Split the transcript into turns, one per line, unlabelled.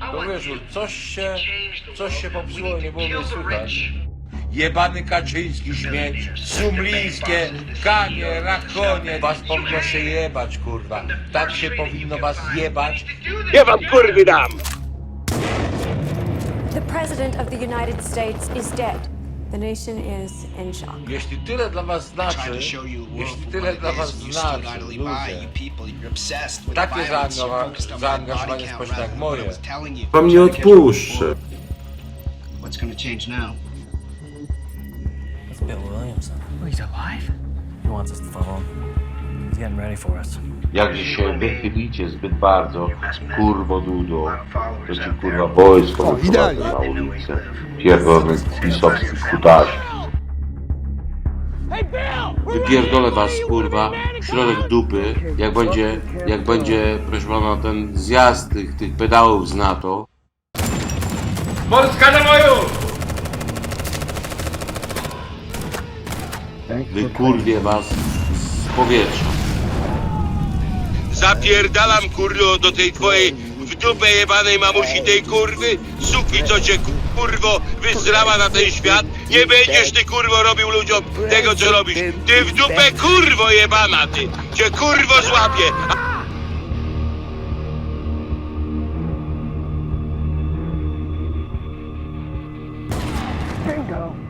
To wiesz, coś się, coś się popsuło, nie było mnie słychać. Jebany Kaczyński śmieć, Sumlińskie, Kanie, Rachonie, was powinno się jebać, kurwa. Tak się powinno was jebać.
Ja wam kurwy dam!
The President of the United States is dead. The nation is in shock.
Jeśli tyle dla was znaczy, jeśli tyle dla was
and you still
znaczy, ludzie,
people, you're obsessed with
Takie zaangażowa- zaangażowanie społeczne jak moje.
was telling you.
Wam nie
Trying to catch up
odpuszczę.
What's gonna change now?
It's Bill Williamson.
Oh, he's alive?
He wants us to follow him.
Jak się wychylicie zbyt bardzo, kurwo dudo, to ci kurwa wojsko wyprowadzę na ulicę. Pierdolony pisowski kutaś. Wypierdolę was kurwa w środek dupy, jak będzie, jak będzie, proszę pana, ten zjazd tych, tych pedałów z NATO.
Polska na moją!
Wykurwie was z powietrza.
Zapierdalam kurwo do tej twojej w dupę jebanej mamusi tej kurwy, suki co cię kurwo wysrała na ten świat, nie będziesz ty kurwo robił ludziom tego co robisz. Ty w dupę kurwo jebana ty, cię kurwo złapie. Bingo.